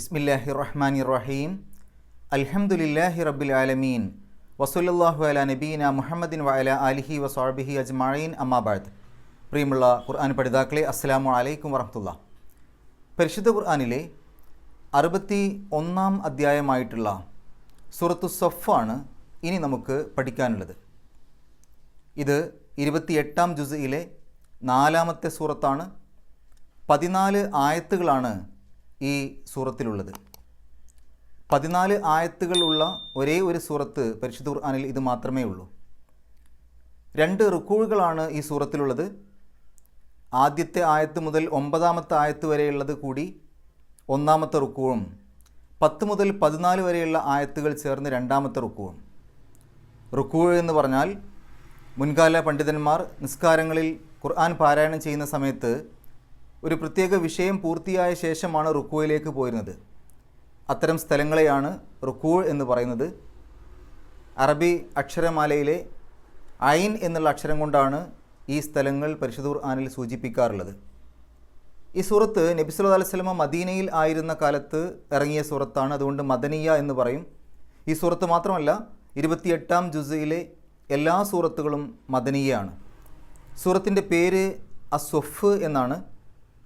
ബിസ്മില്ലാഹി റഹ്മാൻ റഹീം അൽഹംദുലില്ലാഹി റബ്ബിൽ ആലമീൻ. വസുല്ലാഹു അല നബീന മുഹമ്മദിൻ വഅല അലിഹി വസാബിഹി അജ്മായീൻ അമ്മാബാദ് പ്രിയമുള്ള ഖുർആൻ പഠിതാക്കളെ അസ്സലാമു അലൈക്കും വറഹമുല്ല പരിശുദ്ധ ഖുർആാനിലെ അറുപത്തി ഒന്നാം അധ്യായമായിട്ടുള്ള സുറത്തു സഫാണ് ഇനി നമുക്ക് പഠിക്കാനുള്ളത്. ഇത് ഇരുപത്തിയെട്ടാം ജുസയിലെ നാലാമത്തെ സൂറത്താണ്. പതിനാല് ആയത്തുകളാണ് ഈ സൂറത്തിലുള്ളത്. പതിനാല് ആയത്തുകൾ ഉള്ള ഒരേ ഒരു സൂറത്ത് പരിശുദ്ധ ഖുർആനിൽ ഇത് മാത്രമേ ഉള്ളൂ. രണ്ട് റുക്കൂഴുകളാണ് ഈ സൂറത്തിലുള്ളത്. ആദ്യത്തെ ആയത്ത് മുതൽ ഒമ്പതാമത്തെ ആയത്ത് വരെയുള്ളത് കൂടി ഒന്നാമത്തെ റുക്കുവും പത്ത് മുതൽ പതിനാല് വരെയുള്ള ആയത്തുകൾ ചേർന്ന് രണ്ടാമത്തെ റുക്കുവും. റുക്കൂഴ് എന്ന് പറഞ്ഞാൽ മുൻകാല പണ്ഡിതന്മാർ നിസ്കാരങ്ങളിൽ ഖുർആൻ പാരായണം ചെയ്യുന്ന സമയത്ത് ഒരു പ്രത്യേക വിഷയം പൂർത്തിയായ ശേഷമാണ് റുക്കുവയിലേക്ക് പോയിരുന്നത്. അത്തരം സ്ഥലങ്ങളെയാണ് റുക്കൂ എന്ന് പറയുന്നത്. അറബി അക്ഷരമാലയിലെ ഐൻ എന്നുള്ള അക്ഷരം കൊണ്ടാണ് ഈ സ്ഥലങ്ങൾ പരിശുദ്ധ ഖുർആാനിൽ സൂചിപ്പിക്കാറുള്ളത്. ഈ സൂറത്ത് നബി സല്ലല്ലാഹു അലൈഹി വസല്ലമ മദീനയിൽ ആയിരുന്ന കാലത്ത് ഇറങ്ങിയ സൂറത്താണ്. അതുകൊണ്ട് മദനിയ എന്ന് പറയും. ഈ സൂറത്ത് മാത്രമല്ല ഇരുപത്തിയെട്ടാം ജുസയിലെ എല്ലാ സൂറത്തുകളും മദനീയാണ് സൂറത്തിന്റെ പേര് അസ്വഫ് എന്നാണ്.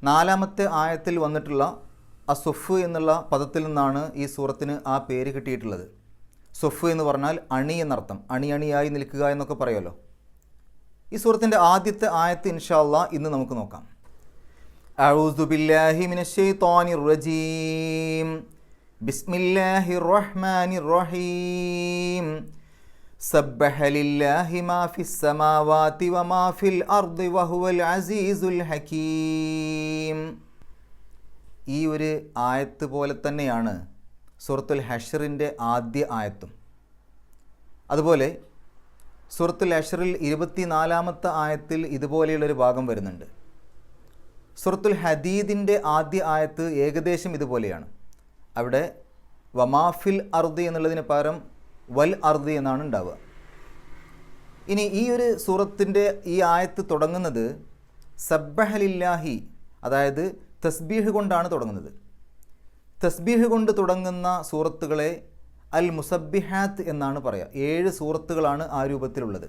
നാലാമത്തെ ആയത്തിൽ വന്നിട്ടുള്ള അസുഫ് എന്നുള്ള പദത്തിൽ നിന്നാണ് ഈ സൂറത്തിന് ആ പേര് കിട്ടിയിട്ടുള്ളത്. സുഫ് എന്ന് പറഞ്ഞാൽ അണി എന്നർത്ഥം. അണി അണിയായി നിൽക്കുക എന്നൊക്കെ പറയുമല്ലോ. ഈ സൂറത്തിന്റെ ആദ്യത്തെ ആയത്ത് ഇൻഷാല്ല ഇന്ന് നമുക്ക് നോക്കാം. റജീം. ബിസ്മില്ലാഹിർ റഹ്മാനിർ റഹീം. سبح لله ما في السماوات وما في الأرض وهو العزيز الحكيم ഈ ഒരു ആയത്ത് പോലെ തന്നെയാണ് സൂറത്തുൽ ഹഷറിൻ്റെ ആദ്യ ആയത്തും അതുപോലെ സൂറത്തുൽ ഹഷറിൽ ഇരുപത്തിനാലാമത്തെ ആയത്തിൽ ഇതുപോലെയുള്ളൊരു ഭാഗം വരുന്നുണ്ട് സുറത്തുൽ ഹദീദിൻ്റെ ആദ്യ ആയത്ത് ഏകദേശം ഇതുപോലെയാണ് അവിടെ വമാഫിൽ അർദി എന്നുള്ളതിന് പകരം വൽ അർദി എന്നാണ് ഉണ്ടാവുക. ഇനി ഈ ഒരു സൂറത്തിന്റെ ഈ ആയത്ത് തുടങ്ങുന്നത് സബ്ബഹലില്ലാഹി അതായത് തസ്ബീഹ് കൊണ്ടാണ് തുടങ്ങുന്നത്. തസ്ബീഹ് കൊണ്ട് തുടങ്ങുന്ന സൂറത്തുകളെ അൽ മുസബിഹാത്ത് എന്നാണ് പറയുക ഏഴ് സൂറത്തുകളാണ് ആ രൂപത്തിലുള്ളത്.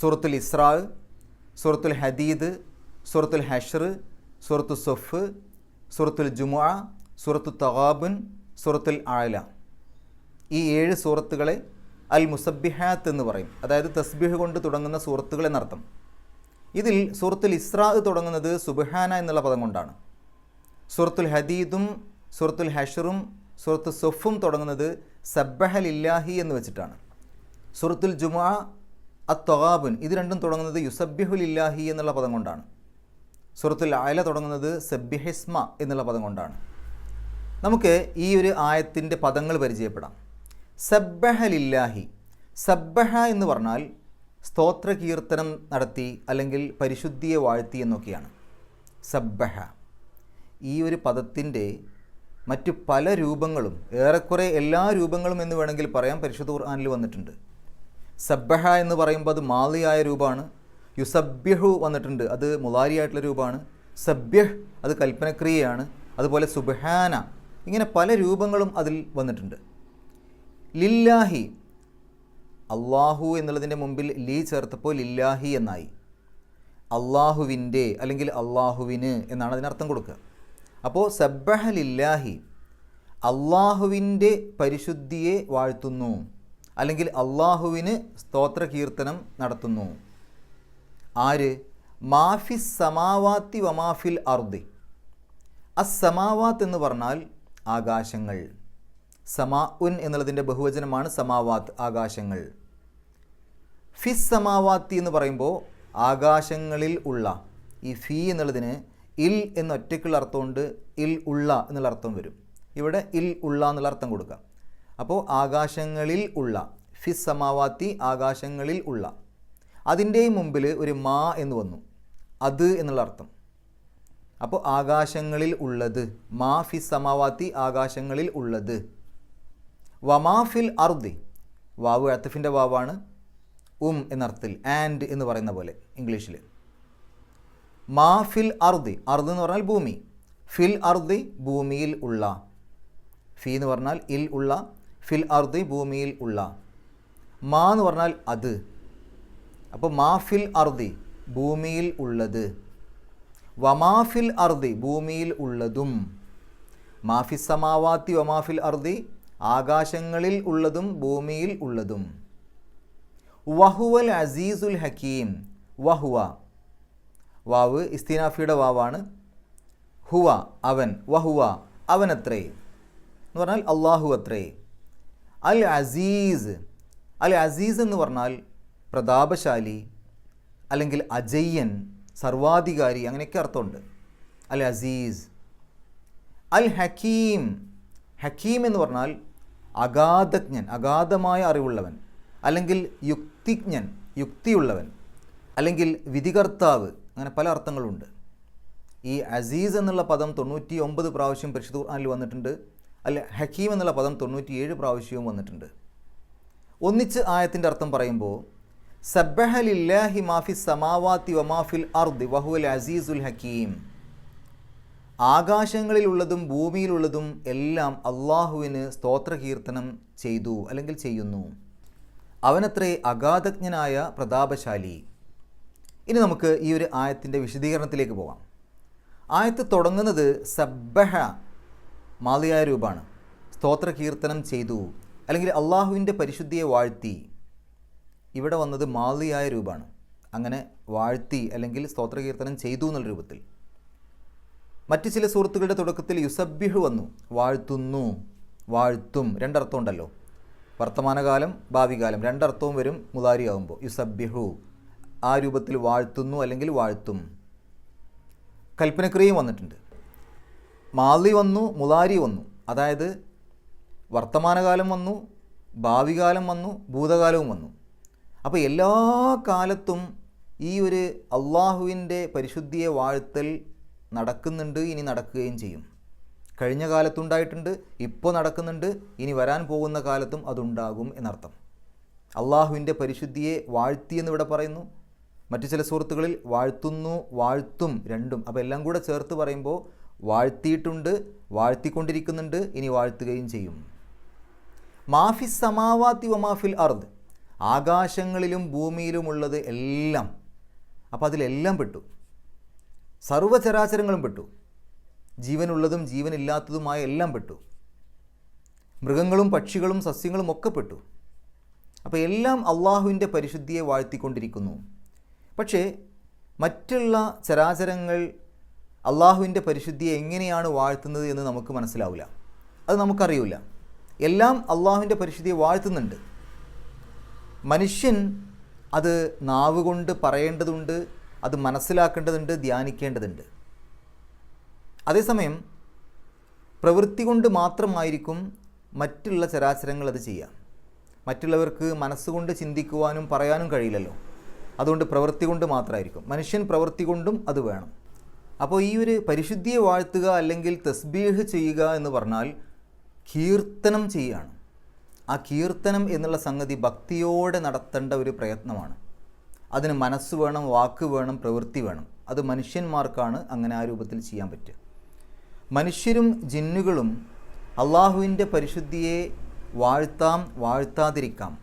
സൂറത്തുൽ ഇസ്രാ സൂറത്തുൽ ഹദീദ് സൂറത്തുൽ ഹഷർ സൂറത്തു സൊഫ് സൂറത്തുൽ ജുമുഅ സൂറത്തു തവാബുൻ സൂറത്തുൽ ആല ഈ ഏഴ് സൂറത്തുകളെ അൽ മുസബിഹാത്ത് എന്ന് പറയും. അതായത് തസ്ബിഹ് കൊണ്ട് തുടങ്ങുന്ന സൂറത്തുകൾ എന്നർത്ഥം. ഇതിൽ സൂറത്തുൽ ഇസ്രാ തുടങ്ങുന്നത് സുബഹാന എന്നുള്ള പദം കൊണ്ടാണ്. സൂറത്തുൽ ഹദീദും സൂറത്തുൽ ഹഷറും സൂറത്ത് സൊഫും തുടങ്ങുന്നത് സബ്ബഹൽ ഇല്ലാഹി എന്ന് വെച്ചിട്ടാണ്. സൂറത്തുൽ ജുമുഅ അത്തൊഹാബുൻ ഇത് രണ്ടും തുടങ്ങുന്നത് യുസബ്ബിഹുലില്ലാഹി എന്നുള്ള പദം കൊണ്ടാണ്. സൂറത്തുൽ ആല തുടങ്ങുന്നത് സബ്ബിഹിസ്മ എന്നുള്ള പദം കൊണ്ടാണ്. നമുക്ക് ഈ ഒരു ആയത്തിന്റെ പദങ്ങൾ പരിചയപ്പെടാം. സബ്ബഹലില്ലാഹി. സബ്ബഹ എന്ന് പറഞ്ഞാൽ സ്തോത്ര കീർത്തനം നടത്തി അല്ലെങ്കിൽ പരിശുദ്ധിയെ വാഴ്ത്തി എന്നൊക്കെയാണ്. സബ്ബഹ. ഈ ഒരു പദത്തിന്റെ മറ്റു പല രൂപങ്ങളും ഏറെക്കുറെ എല്ലാ രൂപങ്ങളും എന്ന് വേണമെങ്കിൽ പറയാം പരിശുദ്ധ ഖുർആാനിൽ വന്നിട്ടുണ്ട്. സബ്ബഹ എന്ന് പറയുമ്പോൾ അത് മാലിയായ രൂപമാണ്. യുസബ്യഹു വന്നിട്ടുണ്ട് അത് മുലാരിയായിട്ടുള്ള രൂപമാണ്. സബ്യഹ് അത് കൽപ്പനക്രിയയാണ്. അതുപോലെ സുബഹാന. ഇങ്ങനെ പല രൂപങ്ങളും അതിൽ വന്നിട്ടുണ്ട്. ലില്ലാഹി. അള്ളാഹു എന്നുള്ളതിന്റെ മുമ്പിൽ ലീ ചേർത്തപ്പോൾ ലില്ലാഹി എന്നായി. അള്ളാഹുവിന്റെ അല്ലെങ്കിൽ അള്ളാഹുവിന് എന്നാണ് അതിനർത്ഥം കൊടുക്കുക. അപ്പോൾ സബ്ബഹ ലില്ലാഹി. അള്ളാഹുവിന്റെ പരിശുദ്ധിയെ വാഴ്ത്തുന്നു. അല്ലെങ്കിൽ അള്ളാഹുവിന് സ്തോത്ര കീർത്തനം നടത്തുന്നു. ആര്? മാഫി സമാവാത്തി വമാഫിൽ അർദി. അസമാവാത്ത് എന്ന് പറഞ്ഞാൽ ആകാശങ്ങൾ. സമാ ഉൻ എന്നുള്ളതിന്റെ ബഹുവചനമാണ് സമാവാത്ത് ആകാശങ്ങൾ. ഫിസ് സമാവാത്തി എന്ന് പറയുമ്പോൾ ആകാശങ്ങളിൽ ഉള്ള ഈ ഫി എന്നുള്ളതിന് ഇൽ എന്ന ഒറ്റയ്ക്കുള്ള അർത്ഥമുണ്ട് ഇൽ ഉള്ള എന്നുള്ള അർത്ഥം വരും. ഇവിടെ ഇൽ ഉള്ള എന്നുള്ള അർത്ഥം കൊടുക്കാം അപ്പോൾ ആകാശങ്ങളിൽ ഉള്ള ഫിസ് സമാവാത്തി ആകാശങ്ങളിൽ ഉള്ള അതിന്റെയും മുമ്പിൽ ഒരു മാ എന്ന് വന്നു. അത് എന്നുള്ള അർത്ഥം. അപ്പോൾ ആകാശങ്ങളിൽ ഉള്ളത് മാ ഫിസ് സമാവാത്തി ആകാശങ്ങളിൽ ഉള്ളത്. വമാഫിൽ അർദി. വാവ് അത്തഫിന്റെ വാവാണ്. ഉം എന്നർത്ഥത്തിൽ ആൻഡ് എന്ന് പറയുന്ന പോലെ ഇംഗ്ലീഷിൽ മാ ഫിൽ അർദി. അർദ് എന്ന് പറഞ്ഞാൽ ഭൂമി. ഫിൽ അർദി ഭൂമിയിൽ ഉള്ള. ഫി എന്ന് പറഞ്ഞാൽ ഇൽ ഉള്ള. ഫിൽ അർദി ഭൂമിയിൽ ഉള്ള. മാ എന്ന് പറഞ്ഞാൽ അത്. അപ്പോൾ മാ ഫിൽ അർദി ഭൂമിയിൽ ഉള്ളത്. വമാഫിൽ അർദി ഭൂമിയിൽ ഉള്ളതും. മാഫി സമാവാത്തി വമാഫിൽ അർദി ആകാശങ്ങളിൽ ഉള്ളതും ഭൂമിയിൽ ഉള്ളതും. വഹുവൽ അസീസുൽ ഹക്കീം. വഹുവ. വാവ് ഇസ്തിനാഫിയുടെ വാവാണ്. ഹുവ അവൻ. വഹുവ അവനത്രേ. എന്ന് പറഞ്ഞാൽ അള്ളാഹു അത്രേ. അൽ അസീസ്. അൽ അസീസ് എന്ന് പറഞ്ഞാൽ പ്രതാപശാലി അല്ലെങ്കിൽ അജയ്യൻ സർവാധികാരി അങ്ങനെയൊക്കെ അർത്ഥമുണ്ട്. അൽ അസീസ്. അൽ ഹക്കീം. ഹക്കീം എന്ന് പറഞ്ഞാൽ അഗാധജ്ഞൻ അഗാധമായ അറിവുള്ളവൻ അല്ലെങ്കിൽ യുക്തിജ്ഞൻ യുക്തിയുള്ളവൻ അല്ലെങ്കിൽ വിധികർത്താവ് അങ്ങനെ പല അർത്ഥങ്ങളുണ്ട്. ഈ അസീസ് എന്നുള്ള പദം തൊണ്ണൂറ്റി ഒമ്പത് പ്രാവശ്യം പരിശുദ്ധ ഖുർആനിൽ വന്നിട്ടുണ്ട്. അല്ല ഹക്കീം എന്നുള്ള പദം തൊണ്ണൂറ്റിയേഴ് പ്രാവശ്യവും വന്നിട്ടുണ്ട്. ഒന്നിച്ച് ആയത്തിന്റെ അർത്ഥം പറയുമ്പോൾ സബ്ബഹലില്ലാഹി മാഫി സമാവാത്തി വമാഫിൽ അർദ് വഹുൽ അസീസുൽ ഹക്കീം. ആകാശങ്ങളിലുള്ളതും ഭൂമിയിലുള്ളതും എല്ലാം അള്ളാഹുവിന് സ്തോത്രകീർത്തനം ചെയ്തു അല്ലെങ്കിൽ ചെയ്യുന്നു. അവനത്രേ അഗാധജ്ഞനായ പ്രതാപശാലി. ഇനി നമുക്ക് ഈ ഒരു ആയത്തിന്റെ വിശദീകരണത്തിലേക്ക് പോകാം. ആയത്ത് തുടങ്ങുന്നത് സബ്ബഹ മാലിയായ രൂപമാണ് സ്തോത്രകീർത്തനം ചെയ്തു അല്ലെങ്കിൽ അള്ളാഹുവിന്റെ പരിശുദ്ധിയെ വാഴ്ത്തി. ഇവിടെ വന്നത് മാലിയായ രൂപമാണ് അങ്ങനെ വാഴ്ത്തി അല്ലെങ്കിൽ സ്തോത്രകീർത്തനം ചെയ്തു എന്നുള്ള രൂപത്തിൽ. മറ്റ് ചില സുഹൃത്തുക്കളുടെ തുടക്കത്തിൽ യുസബ്ബിഹു വന്നു. വാഴ്ത്തുന്നു. വാഴ്ത്തും. രണ്ടർത്ഥമുണ്ടല്ലോ. വർത്തമാനകാലം ഭാവികാലം. രണ്ടർത്ഥവും വരും മുതാരിയാകുമ്പോൾ യുസബ്ബിഹു. ആ രൂപത്തിൽ വാഴ്ത്തുന്നു അല്ലെങ്കിൽ വാഴ്ത്തും. കൽപ്പനക്രിയയും വന്നിട്ടുണ്ട്. മാലി വന്നു മുതാരി വന്നു. അതായത് വർത്തമാനകാലം വന്നു ഭാവികാലം വന്നു ഭൂതകാലവും വന്നു. അപ്പോൾ എല്ലാ കാലത്തും ഈ ഒരു അള്ളാഹുവിന്റെ പരിശുദ്ധിയെ വാഴ്ത്തൽ നടക്കുന്നുണ്ട് ഇനി നടക്കുകയും ചെയ്യും. കഴിഞ്ഞ കാലത്തുണ്ടായിട്ടുണ്ട് ഇപ്പോൾ നടക്കുന്നുണ്ട് ഇനി വരാൻ പോകുന്ന കാലത്തും അതുണ്ടാകും എന്നർത്ഥം. അള്ളാഹുവിന്റെ പരിശുദ്ധിയെ വാഴ്ത്തി എന്നിവിടെ പറയുന്നു. മറ്റു ചില സുഹൃത്തുക്കളിൽ വാഴ്ത്തുന്നു വാഴ്ത്തും രണ്ടും. അപ്പോൾ എല്ലാം കൂടെ ചേർത്ത് പറയുമ്പോൾ വാഴ്ത്തിയിട്ടുണ്ട് വാഴ്ത്തിക്കൊണ്ടിരിക്കുന്നുണ്ട് ഇനി വാഴ്ത്തുകയും ചെയ്യും. മാഫി സമാവാത്തി വമാഫിൽ അർദ്. ആകാശങ്ങളിലും ഭൂമിയിലുമുള്ളത് എല്ലാം. അപ്പോൾ അതിലെല്ലാം പെട്ടു. സർവചരാചരങ്ങളും പെട്ടു. ജീവനുള്ളതും ജീവനില്ലാത്തതുമായ എല്ലാം പെട്ടു. മൃഗങ്ങളും പക്ഷികളും സസ്യങ്ങളും ഒക്കെ പെട്ടു. അപ്പോൾ എല്ലാം അള്ളാഹുവിന്റെ പരിശുദ്ധിയെ വാഴ്ത്തിക്കൊണ്ടിരിക്കുന്നു. പക്ഷേ മറ്റുള്ള ചരാചരങ്ങൾ അള്ളാഹുവിന്റെ പരിശുദ്ധിയെ എങ്ങനെയാണ് വാഴ്ത്തുന്നത് എന്ന് നമുക്ക് മനസ്സിലാവില്ല. അത് നമുക്കറിയില്ല. എല്ലാം അള്ളാഹുവിന്റെ പരിശുദ്ധിയെ വാഴ്ത്തുന്നുണ്ട്. മനുഷ്യൻ അത് നാവുകൊണ്ട് പറയേണ്ടതുണ്ട് അത് മനസ്സിലാക്കേണ്ടതുണ്ട് ധ്യാനിക്കേണ്ടതുണ്ട്. അതേസമയം പ്രവൃത്തി കൊണ്ട് മാത്രമായിരിക്കും മറ്റുള്ള ചരാചരങ്ങൾ അത് ചെയ്യാം മറ്റുള്ളവർക്ക് മനസ്സുകൊണ്ട് ചിന്തിക്കുവാനും പറയാനും കഴിയില്ലല്ലോ. അതുകൊണ്ട് പ്രവൃത്തി കൊണ്ട് മാത്രമായിരിക്കും. മനുഷ്യൻ പ്രവൃത്തി കൊണ്ടും അത് വേണം. അപ്പോൾ ഈ ഒരു പരിശുദ്ധിയെ വാഴ്ത്തുക അല്ലെങ്കിൽ തസ്ബീഹ് ചെയ്യുക എന്ന് പറഞ്ഞാൽ കീർത്തനം ചെയ്യുകയാണ്. ആ കീർത്തനം എന്നുള്ള സംഗതി ഭക്തിയോടെ നടത്തേണ്ട ഒരു പ്രയത്നമാണ്. അതിന് മനസ്സ് വേണം വാക്ക് വേണം പ്രവൃത്തി വേണം. അത് മനുഷ്യന്മാർക്കാണ് അങ്ങനെ ആ രൂപത്തിൽ ചെയ്യാൻ പറ്റുക. മനുഷ്യരും ജിന്നുകളും അള്ളാഹുവിന്റെ പരിശുദ്ധിയെ വാഴ്ത്താം വാഴ്ത്താതിരിക്കാം.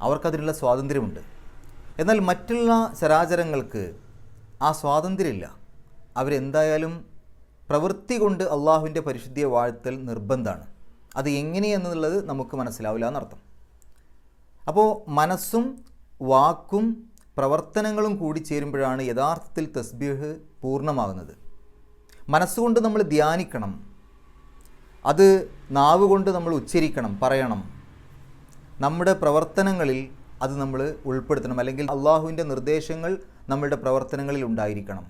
അവർക്കതിനുള്ള സ്വാതന്ത്ര്യമുണ്ട്. എന്നാൽ മറ്റുള്ള ചരാചരങ്ങൾക്ക് ആ സ്വാതന്ത്ര്യമില്ല. അവരെന്തായാലും പ്രവൃത്തി കൊണ്ട് അള്ളാഹുവിന്റെ പരിശുദ്ധിയെ വാഴ്ത്തൽ നിർബന്ധമാണ്. അത് എങ്ങനെയെന്നുള്ളത് നമുക്ക് മനസ്സിലാവില്ല എന്നർത്ഥം. അപ്പോൾ മനസ്സും വാക്കും പ്രവർത്തനങ്ങളും കൂടി ചേരുമ്പോഴാണ് യഥാർത്ഥത്തിൽ തസ്ബീഹ് പൂർണമാകുന്നത്. മനസ്സുകൊണ്ട് നമ്മൾ ധ്യാനിക്കണം. അത് നാവ് കൊണ്ട് നമ്മൾ ഉച്ചരിക്കണം പറയണം. നമ്മുടെ പ്രവർത്തനങ്ങളിൽ അത് നമ്മൾ ഉൾപ്പെടുത്തണം. അല്ലെങ്കിൽ അള്ളാഹുവിന്റെ നിർദ്ദേശങ്ങൾ നമ്മളുടെ പ്രവർത്തനങ്ങളിൽ ഉണ്ടായിരിക്കണം.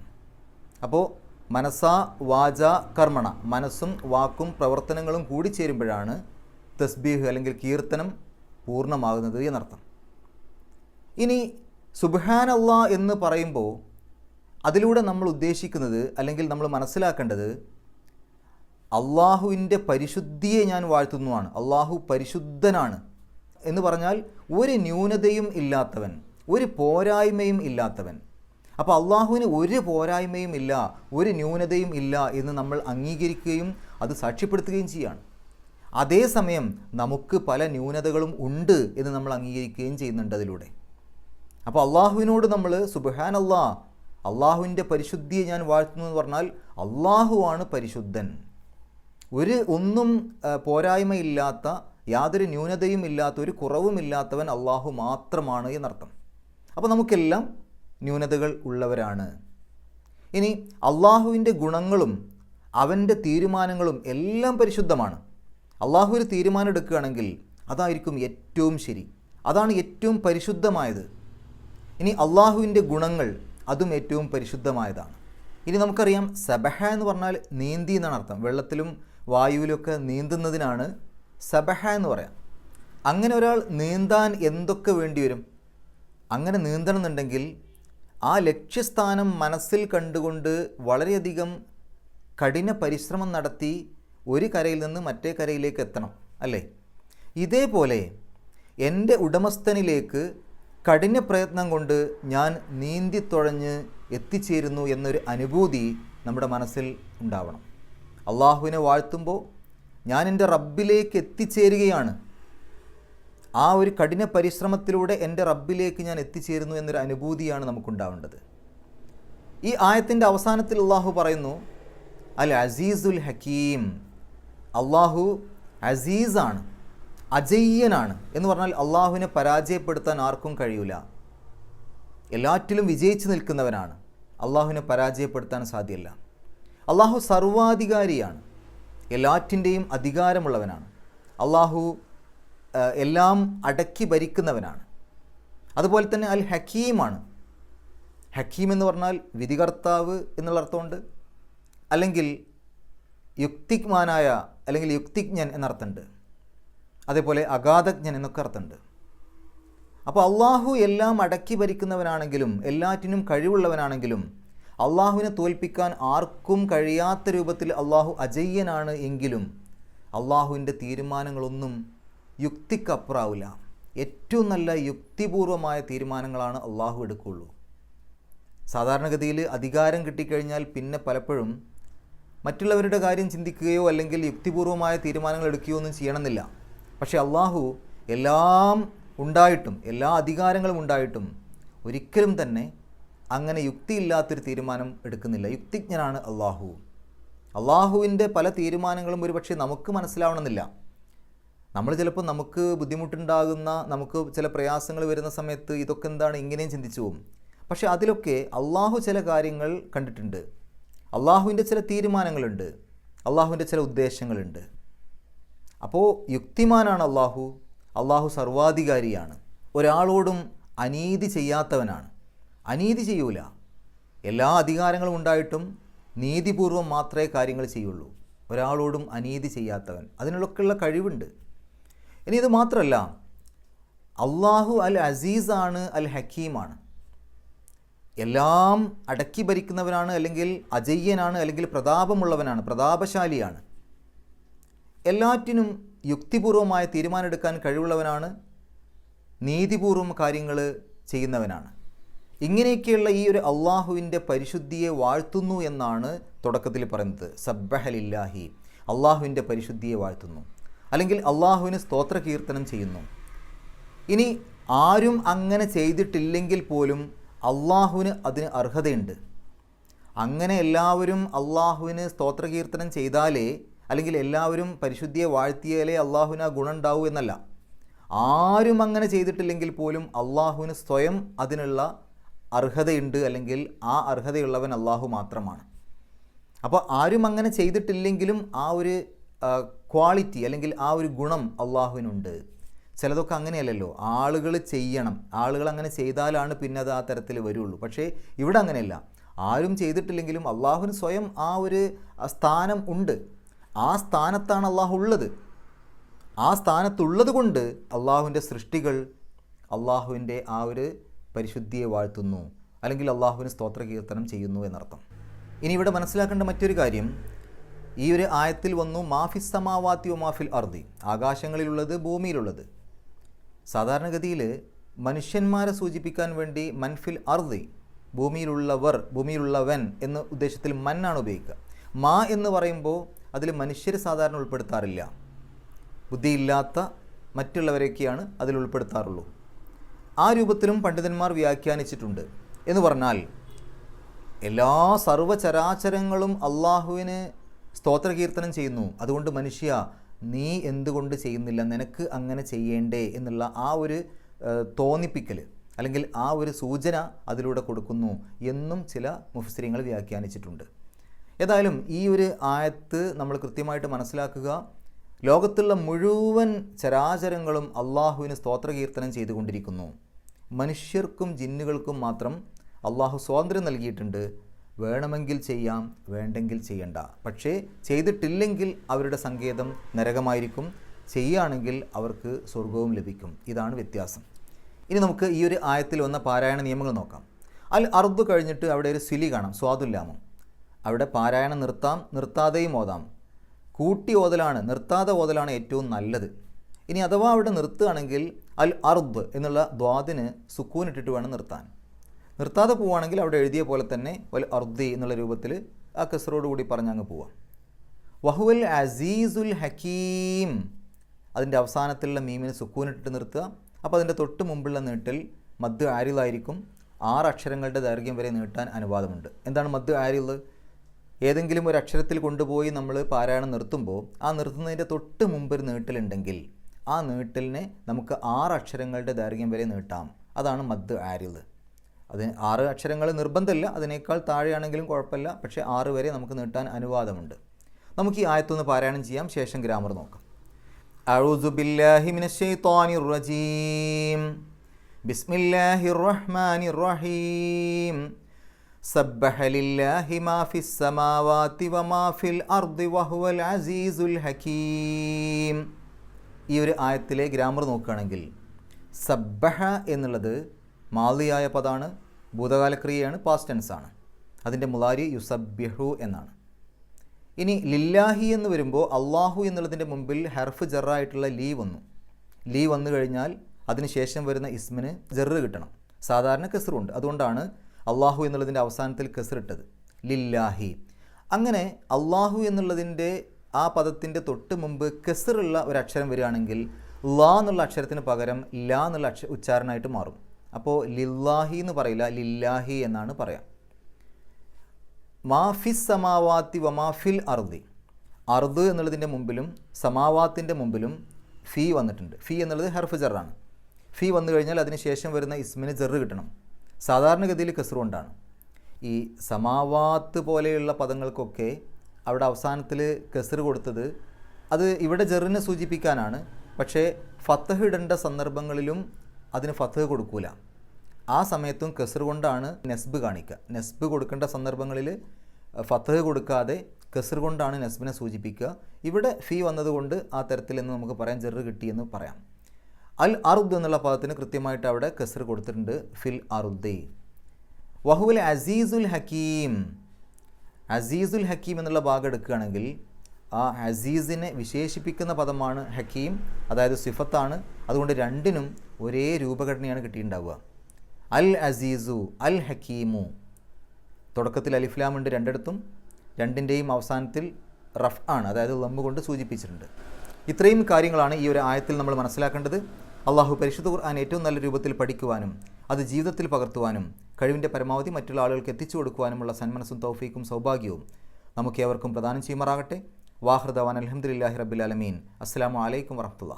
അപ്പോൾ മനസ്സ വാച കർമ്മണ മനസ്സും വാക്കും പ്രവർത്തനങ്ങളും കൂടി ചേരുമ്പോഴാണ് തസ്ബീഹ് അല്ലെങ്കിൽ കീർത്തനം പൂർണമാകുന്നത് എന്നർത്ഥം. ഇനി സുബാനല്ലാ എന്ന് പറയുമ്പോൾ അതിലൂടെ നമ്മൾ ഉദ്ദേശിക്കുന്നത് അല്ലെങ്കിൽ നമ്മൾ മനസ്സിലാക്കേണ്ടത് അള്ളാഹുവിന്റെ പരിശുദ്ധിയെ ഞാൻ വാഴ്ത്തുന്നതാണ് അള്ളാഹു പരിശുദ്ധനാണ്. എന്ന് പറഞ്ഞാൽ ഒരു ന്യൂനതയും ഇല്ലാത്തവൻ ഒരു പോരായ്മയും ഇല്ലാത്തവൻ. അപ്പോൾ അള്ളാഹുവിന് ഒരു പോരായ്മയും ഇല്ല ഒരു ന്യൂനതയും ഇല്ല എന്ന് നമ്മൾ അംഗീകരിക്കുകയും അത് സാക്ഷ്യപ്പെടുത്തുകയും ചെയ്യുകയാണ് അതേസമയം നമുക്ക് പല ന്യൂനതകളും ഉണ്ട് എന്ന് നമ്മൾ അംഗീകരിക്കുകയും ചെയ്യുന്നുണ്ട് അതിലൂടെ. അപ്പോൾ അള്ളാഹുവിനോട് നമ്മൾ സുബഹാൻ അള്ളാഹ് അള്ളാഹുവിന്റെ പരിശുദ്ധിയെ ഞാൻ വാഴ്ത്തുന്നു എന്ന് പറഞ്ഞാൽ അള്ളാഹുവാണ് പരിശുദ്ധൻ. ഒരു ഒന്നും പോരായ്മയില്ലാത്ത യാതൊരു ന്യൂനതയും ഇല്ലാത്ത ഒരു കുറവുമില്ലാത്തവൻ അള്ളാഹു മാത്രമാണ് എന്നർത്ഥം. അപ്പോൾ നമുക്കെല്ലാം ന്യൂനതകൾ ഉള്ളവരാണ്. ഇനി അള്ളാഹുവിന്റെ ഗുണങ്ങളും അവന്റെ തീരുമാനങ്ങളും എല്ലാം പരിശുദ്ധമാണ്. അള്ളാഹു ഒരു തീരുമാനം എടുക്കുകയാണെങ്കിൽ അതായിരിക്കും ഏറ്റവും ശരി. അതാണ് ഏറ്റവും പരിശുദ്ധമായത്. ഇനി അള്ളാഹുവിന്റെ ഗുണങ്ങൾ അതും ഏറ്റവും പരിശുദ്ധമായതാണ്. ഇനി നമുക്കറിയാം സബഹ എന്ന് പറഞ്ഞാൽ നീന്തി എന്നാണ് അർത്ഥം. വെള്ളത്തിലും വായുവിലൊക്കെ നീന്തുന്നതിനാണ് സബഹ എന്ന് പറയാം. അങ്ങനെ ഒരാൾ നീന്താൻ എന്തൊക്കെ വേണ്ടി വരും? അങ്ങനെ നീന്തണം എന്നുണ്ടെങ്കിൽ ആ ലക്ഷ്യസ്ഥാനം മനസ്സിൽ കണ്ടുകൊണ്ട് വളരെയധികം കഠിന പരിശ്രമം നടത്തി ഒരു കരയിൽ നിന്ന് മറ്റേ കരയിലേക്ക് എത്തണം അല്ലേ? ഇതേപോലെ എന്റെ ഉടമസ്ഥനിലേക്ക് കഠിന പ്രയത്നം കൊണ്ട് ഞാൻ നീന്തി തുഴഞ്ഞ് എത്തിച്ചേരുന്നു എന്നൊരു അനുഭൂതി നമ്മുടെ മനസ്സിൽ ഉണ്ടാവണം. അള്ളാഹുവിനെ വാഴ്ത്തുമ്പോൾ ഞാൻ എന്റെ റബ്ബിലേക്ക് എത്തിച്ചേരുകയാണ്. ആ ഒരു കഠിന പരിശ്രമത്തിലൂടെ എന്റെ റബ്ബിലേക്ക് ഞാൻ എത്തിച്ചേരുന്നു എന്നൊരു അനുഭൂതിയാണ് നമുക്കുണ്ടാവേണ്ടത്. ഈ ആയത്തിന്റെ അവസാനത്തിൽ അള്ളാഹു പറയുന്നു അൽ അസീസുൽ ഹക്കീം. അള്ളാഹു അസീസാണ്. അജയ്യനാണ് എന്ന് പറഞ്ഞാൽ അള്ളാഹുവിനെ പരാജയപ്പെടുത്താൻ ആർക്കും കഴിയൂല. എല്ലാറ്റിലും വിജയിച്ചു നിൽക്കുന്നവനാണ്. അള്ളാഹുവിനെ പരാജയപ്പെടുത്താൻ സാധ്യമല്ല അള്ളാഹു സർവാധികാരിയാണ്. എല്ലാറ്റിന്റെയും അധികാരമുള്ളവനാണ്. അള്ളാഹു എല്ലാം അടക്കി ഭരിക്കുന്നവനാണ്. അതുപോലെ തന്നെ അൽ ഹക്കീമാണ്. ഹക്കീം എന്ന് പറഞ്ഞാൽ വിധികർത്താവ് എന്നുള്ള അർത്ഥമുണ്ട്. അല്ലെങ്കിൽ യുക്തിക്മാനായ അല്ലെങ്കിൽ യുക്തിജ്ഞൻ എന്നർത്ഥമുണ്ട്. അതേപോലെ അഗാധജ്ഞൻ എന്നൊക്കെ അർത്ഥമുണ്ട്. അപ്പോൾ അള്ളാഹു എല്ലാം അടക്കി ഭരിക്കുന്നവനാണെങ്കിലും എല്ലാറ്റിനും കഴിവുള്ളവനാണെങ്കിലും അള്ളാഹുവിനെ തോൽപ്പിക്കാൻ ആർക്കും കഴിയാത്ത രൂപത്തിൽ അള്ളാഹു അജയ്യനാണ് എങ്കിലും അള്ളാഹുവിന്റെ തീരുമാനങ്ങളൊന്നും യുക്തിക്കപ്പുറാവില്ല. ഏറ്റവും നല്ല യുക്തിപൂർവമായ തീരുമാനങ്ങളാണ് അള്ളാഹു എടുക്കുകയുള്ളൂ. സാധാരണഗതിയിൽ അധികാരം കിട്ടിക്കഴിഞ്ഞാൽ പിന്നെ പലപ്പോഴും മറ്റുള്ളവരുടെ കാര്യം ചിന്തിക്കുകയോ അല്ലെങ്കിൽ യുക്തിപൂർവമായ തീരുമാനങ്ങൾ എടുക്കുകയോ ഒന്നും ചെയ്യണമെന്നില്ല. പക്ഷേ അള്ളാഹു എല്ലാം ഉണ്ടായിട്ടും എല്ലാ അധികാരങ്ങളും ഉണ്ടായിട്ടും ഒരിക്കലും തന്നെ അങ്ങനെ യുക്തിയില്ലാത്തൊരു തീരുമാനം എടുക്കുന്നില്ല. യുക്തിജ്ഞനാണ് അള്ളാഹു. അള്ളാഹുവിന്റെ പല തീരുമാനങ്ങളും ഒരുപക്ഷെ നമുക്ക് മനസ്സിലാവണമെന്നില്ല. നമ്മൾ ചിലപ്പോൾ നമുക്ക് ബുദ്ധിമുട്ടുണ്ടാകുന്ന നമുക്ക് ചില പ്രയാസങ്ങൾ വരുന്ന സമയത്ത് ഇതൊക്കെ എന്താണ് ഇങ്ങനെയും ചിന്തിച്ചു പോകും. പക്ഷേ അതിലൊക്കെ അള്ളാഹു ചില കാര്യങ്ങൾ കണ്ടിട്ടുണ്ട്. അള്ളാഹുവിന്റെ ചില തീരുമാനങ്ങളുണ്ട്. അള്ളാഹുവിന്റെ ചില ഉദ്ദേശങ്ങളുണ്ട്. അപ്പോൾ യുക്തിമാനാണ് അള്ളാഹു അള്ളാഹു സർവാധികാരിയാണ്. ഒരാളോടും അനീതി ചെയ്യാത്തവനാണ്. അനീതി ചെയ്യൂല. എല്ലാ അധികാരങ്ങളും ഉണ്ടായിട്ടും നീതിപൂർവം മാത്രമേ കാര്യങ്ങൾ ചെയ്യുള്ളൂ. ഒരാളോടും അനീതി ചെയ്യാത്തവൻ. അതിനുള്ളൊക്കെയുള്ള കഴിവുണ്ട്. ഇനി ഇത് മാത്രമല്ല അള്ളാഹു അൽ അസീസാണ് അൽ ഹക്കീമാണ് എല്ലാം അടക്കി ഭരിക്കുന്നവനാണ് അല്ലെങ്കിൽ അജയ്യനാണ് അല്ലെങ്കിൽ പ്രതാപമുള്ളവനാണ് പ്രതാപശാലിയാണ്. എല്ലാറ്റിനും യുക്തിപൂർവമായ തീരുമാനമെടുക്കാൻ കഴിവുള്ളവനാണ് നീതിപൂർവം കാര്യങ്ങൾ ചെയ്യുന്നവനാണ്. ഇങ്ങനെയൊക്കെയുള്ള ഈ ഒരു അള്ളാഹുവിന്റെ പരിശുദ്ധിയെ വാഴ്ത്തുന്നു എന്നാണ് തുടക്കത്തിൽ പറയുന്നത്. സബ്ബഹലില്ലാഹി. അള്ളാഹുവിന്റെ പരിശുദ്ധിയെ വാഴ്ത്തുന്നു. അല്ലെങ്കിൽ അള്ളാഹുവിന് സ്തോത്ര കീർത്തനം ചെയ്യുന്നു. ഇനി ആരും അങ്ങനെ ചെയ്തിട്ടില്ലെങ്കിൽ പോലും അള്ളാഹുവിന് അതിന് അർഹതയുണ്ട്. അങ്ങനെ എല്ലാവരും അള്ളാഹുവിന് സ്തോത്ര കീർത്തനം ചെയ്താലേ അല്ലെങ്കിൽ എല്ലാവരും പരിശുദ്ധിയെ വാഴ്ത്തിയാലേ അള്ളാഹുവിന് ആ ഗുണം ഉണ്ടാവൂ എന്നല്ല. ആരും അങ്ങനെ ചെയ്തിട്ടില്ലെങ്കിൽ പോലും അള്ളാഹുവിന് സ്വയം അതിനുള്ള അർഹതയുണ്ട് അല്ലെങ്കിൽ ആ അർഹതയുള്ളവൻ അള്ളാഹു മാത്രമാണ്. അപ്പോൾ ആരും അങ്ങനെ ചെയ്തിട്ടില്ലെങ്കിലും ആ ഒരു ക്വാളിറ്റി അല്ലെങ്കിൽ ആ ഒരു ഗുണം അള്ളാഹുവിനുണ്ട്. ചിലതൊക്കെ അങ്ങനെയല്ലല്ലോ. ആളുകൾ ചെയ്യണം. ആളുകൾ അങ്ങനെ ചെയ്താലാണ് പിന്നെ അത് ആ തരത്തിൽ വരുള്ളൂ. പക്ഷേ ഇവിടെ അങ്ങനെയല്ല. ആരും ചെയ്തിട്ടില്ലെങ്കിലും അള്ളാഹുവിന് സ്വയം ആ ഒരു സ്ഥാനം ഉണ്ട്. ആ സ്ഥാനത്താണ് അള്ളാഹു ഉള്ളത് ആ സ്ഥാനത്തുള്ളത് കൊണ്ട് അള്ളാഹുവിന്റെ സൃഷ്ടികൾ അള്ളാഹുവിന്റെ ആ ഒരു പരിശുദ്ധിയെ വാഴ്ത്തുന്നു. അല്ലെങ്കിൽ അള്ളാഹുവിന് സ്തോത്ര കീർത്തനം ചെയ്യുന്നു എന്നർത്ഥം. ഇനി ഇവിടെ മനസ്സിലാക്കേണ്ട മറ്റൊരു കാര്യം ഈ ഒരു ആയത്തിൽ വന്നു മാഫിസ് സമാവാത്തി ഒ മാഫിൽ അർദി. ആകാശങ്ങളിലുള്ളത് ഭൂമിയിലുള്ളത്. സാധാരണഗതിയിൽ മനുഷ്യന്മാരെ സൂചിപ്പിക്കാൻ വേണ്ടി മൻഫിൽ അർദി ഭൂമിയിലുള്ളവർ ഭൂമിയിലുള്ളവൻ എന്ന ഉദ്ദേശത്തിൽ മന്നാണ് ഉപയോഗിക്കുക. മാ എന്ന് പറയുമ്പോൾ അതിൽ മനുഷ്യരെ സാധാരണ ഉൾപ്പെടുത്താറില്ല. ബുദ്ധിയില്ലാത്ത മറ്റുള്ളവരെയൊക്കെയാണ് അതിൽ ഉൾപ്പെടുത്താറുള്ളൂ. ആ രൂപത്തിലും പണ്ഡിതന്മാർ വ്യാഖ്യാനിച്ചിട്ടുണ്ട്. എന്ന് പറഞ്ഞാൽ എല്ലാ സർവചരാചരങ്ങളും അള്ളാഹുവിന് സ്തോത്രകീർത്തനം ചെയ്യുന്നു. അതുകൊണ്ട് മനുഷ്യ നീ എന്തുകൊണ്ട് ചെയ്യുന്നില്ല? നിനക്ക് അങ്ങനെ ചെയ്യേണ്ടേ? എന്നുള്ള ആ ഒരു തോന്നിപ്പിക്കൽ അല്ലെങ്കിൽ ആ ഒരു സൂചന അതിലൂടെ കൊടുക്കുന്നു എന്നും ചില മുഫ്സിരിങ്ങൾ വ്യാഖ്യാനിച്ചിട്ടുണ്ട്. ഏതായാലും ഈ ഒരു ആയത്ത് നമ്മൾ കൃത്യമായിട്ട് മനസ്സിലാക്കുക. ലോകത്തുള്ള മുഴുവൻ ചരാചരങ്ങളും അള്ളാഹുവിന് സ്തോത്രകീർത്തനം ചെയ്തുകൊണ്ടിരിക്കുന്നു. മനുഷ്യർക്കും ജിന്നുകൾക്കും മാത്രം അള്ളാഹു സ്വാതന്ത്ര്യം നൽകിയിട്ടുണ്ട്. വേണമെങ്കിൽ ചെയ്യാം വേണ്ടെങ്കിൽ ചെയ്യണ്ട. പക്ഷേ ചെയ്തിട്ടില്ലെങ്കിൽ അവരുടെ സങ്കേതം നരകമായിരിക്കും. ചെയ്യുകയാണെങ്കിൽ അവർക്ക് സ്വർഗവും ലഭിക്കും. ഇതാണ് വ്യത്യാസം. ഇനി നമുക്ക് ഈ ഒരു ആയത്തിൽ വന്ന പാരായണ നിയമങ്ങൾ നോക്കാം. അൽ അറുദ് കഴിഞ്ഞിട്ട് അവിടെ ഒരു സിലി കാണാം. സ്വാദുല്ലാമം അവിടെ പാരായണം നിർത്താം നിർത്താതെയും ഓതാം. കൂട്ടി ഓതലാണ് നിർത്താതെ ഓതലാണ് ഏറ്റവും നല്ലത്. ഇനി അഥവാ അവിടെ നിർത്തുകയാണെങ്കിൽ അൽ അർദ് എന്നുള്ള ദ്വാദിന് സുക്കൂൻ ഇട്ടിട്ട് വേണം നിർത്താൻ. നിർത്താതെ പോവുകയാണെങ്കിൽ അവിടെ എഴുതിയ പോലെ തന്നെ വൽ അർദി എന്നുള്ള രൂപത്തിൽ ആ പറഞ്ഞ് അങ്ങ് പോവാം. വഹുവൽ അസീസുൽ ഹക്കീം. അതിന്റെ അവസാനത്തിലുള്ള മീമിന് സുക്കൂനിട്ടിട്ട് നിർത്തുക. അപ്പോൾ അതിന്റെ തൊട്ട് മുമ്പുള്ള നീട്ടിൽ മദ് ആരിലായിരിക്കും ആറ് അക്ഷരങ്ങളുടെ ദൈർഘ്യം വരെ നീട്ടാൻ അനുവാദമുണ്ട്. എന്താണ് മദ് ആരിൽ? ഏതെങ്കിലും ഒരു അക്ഷരത്തിൽ കൊണ്ടുപോയി നമ്മൾ പാരായണം നിർത്തുമ്പോൾ ആ നിർത്തുന്നതിൻ്റെ തൊട്ട് മുമ്പ് ഒരു നീട്ടലുണ്ടെങ്കിൽ ആ നീട്ടലിനെ നമുക്ക് ആറ് അക്ഷരങ്ങളുടെ ദൈർഘ്യം വരെ നീട്ടാം അതാണ് മദ് ആരിൽ അത് ആറ് അക്ഷരങ്ങൾ നിർബന്ധമില്ല അതിനേക്കാൾ താഴെയാണെങ്കിലും കുഴപ്പമില്ല പക്ഷേ ആറ് വരെ നമുക്ക് നീട്ടാൻ അനുവാദമുണ്ട് നമുക്ക് ഈ ആയത്തൊന്ന് പാരായണം ചെയ്യാം ശേഷം ഗ്രാമർ നോക്കാം أعوذ بالله من الشيطان الرجيم بسم الله الرحمن الرحيم سبح لله ما في السماوات وما في الأرض وهو العزيز الحكيم ഈ ഒരു ആയത്തിലെ ഗ്രാമർ നോക്കുകയാണെങ്കിൽ സബ്ബഹ എന്നുള്ളത് മാലിയായ പദമാണ് ഭൂതകാലക്രിയയാണ് പാസ്റ്റ് ടെൻസ് ആണ് അതിൻ്റെ മുലാരി യുസബ്യഹു എന്നാണ് ഇനി ലില്ലാഹി എന്ന് വരുമ്പോൾ അള്ളാഹു എന്നുള്ളതിൻ്റെ മുമ്പിൽ ഹർഫ് ജറായിട്ടുള്ള ലീ വന്നു ലീ വന്നു കഴിഞ്ഞാൽ അതിനുശേഷം വരുന്ന ഇസ്മിന് ജറ് കിട്ടണം സാധാരണ കെസറുണ്ട് അതുകൊണ്ടാണ് അള്ളാഹു എന്നുള്ളതിന്റെ അവസാനത്തിൽ കെസറിട്ടത്. ലില്ലാഹി. അങ്ങനെ അള്ളാഹു എന്നുള്ളതിന്റെ ആ പദത്തിന്റെ തൊട്ട് മുമ്പ് കെസറുള്ള ഒരു അക്ഷരം വരികയാണെങ്കിൽ ലാ എന്നുള്ള അക്ഷരത്തിന് പകരം ലാ എന്നുള്ള അക്ഷ ഉച്ചാരണമായിട്ട് മാറും. അപ്പോൾ ലില്ലാഹി എന്ന് പറയില്ല ലില്ലാഹി എന്നാണ് പറയാം. മാഫിസ് സമാവാത്തി വമാഫിൽ അർദി. അർദ് എന്നുള്ളതിന്റെ മുമ്പിലും സമാവാത്തിന്റെ മുമ്പിലും ഫീ വന്നിട്ടുണ്ട്. ഫീ എന്നുള്ളത് ഹർഫ് ജറാണ്. ഫീ വന്നു കഴിഞ്ഞാൽ അതിന് ശേഷം വരുന്ന ഇസ്മിന് ജെറ് കിട്ടണം. സാധാരണഗതിയിൽ കസറു കൊണ്ടാണ്. ഈ സമാവാത്ത് പോലെയുള്ള പദങ്ങൾക്കൊക്കെ അവിടെ അവസാനത്തിൽ കസറ് കൊടുത്തത് അത് ഇവിടെ ജെറിനെ സൂചിപ്പിക്കാനാണ്. പക്ഷേ ഫത്തഹ് ഇടേണ്ട സന്ദർഭങ്ങളിലും അതിന് ഫത്തഹ് കൊടുക്കൂല. ആ സമയത്തും കസർ കൊണ്ടാണ് നെസ്ബ് കാണിക്കുക. നെസ്ബ് കൊടുക്കേണ്ട സന്ദർഭങ്ങളിൽ ഫത്തഹ് കൊടുക്കാതെ കസർ കൊണ്ടാണ് നെസ്ബിനെ സൂചിപ്പിക്കുക. ഇവിടെ ഫീ വന്നതുകൊണ്ട് ആ തരത്തിൽ എന്ന് നമുക്ക് പറയാം. ജെറ് കിട്ടിയെന്ന് പറയാം. അൽ അറുദ് എന്നുള്ള പദത്തിന് കൃത്യമായിട്ട് അവിടെ കസർ കൊടുത്തിട്ടുണ്ട് ഫിൽ അറുദ്ദി വഹുൽ അസീസുൽ ഹക്കീം. അസീസുൽ ഹക്കീം എന്നുള്ള ഭാഗം എടുക്കുകയാണെങ്കിൽ ആ അസീസിനെ വിശേഷിപ്പിക്കുന്ന പദമാണ് ഹക്കീം അതായത് സിഫത്താണ്. അതുകൊണ്ട് രണ്ടിനും ഒരേ രൂപഘടനയാണ് കിട്ടിയിട്ടുണ്ടാവുക. അൽ അസീസു അൽ ഹക്കീമു. തുടക്കത്തിൽ അലിഫ്ലാമുണ്ട് രണ്ടിടത്തും. രണ്ടിന്റെയും അവസാനത്തിൽ റഫ് ആണ് അതായത് ലംബ് കൊണ്ട് സൂചിപ്പിച്ചിട്ടുണ്ട്. ഇത്രയും കാര്യങ്ങളാണ് ഈ ഒരു ആയത്തിൽ നമ്മൾ മനസ്സിലാക്കേണ്ടത്. അള്ളാഹു പരിശുദ്ധ ഖുർആൻ ഏറ്റവും നല്ല രൂപത്തിൽ പഠിക്കുവാനും അത് ജീവിതത്തിൽ പകർത്തുവാനും കഴിവിന്റെ പരമാവധി മറ്റുള്ള ആളുകൾക്ക് എത്തിച്ചു കൊടുക്കുവാനുമുള്ള സന്മനസ്സും തൗഫീക്കും സൗഭാഗ്യവും നമുക്ക് ഏവർക്കും പ്രദാനം ചെയ്യുമാറാകട്ടെ. വാഹൃദവാൻ റബ്ബിൽ അലമീൻ അസ്സാം വലൈക്കും വറഹമുല്ല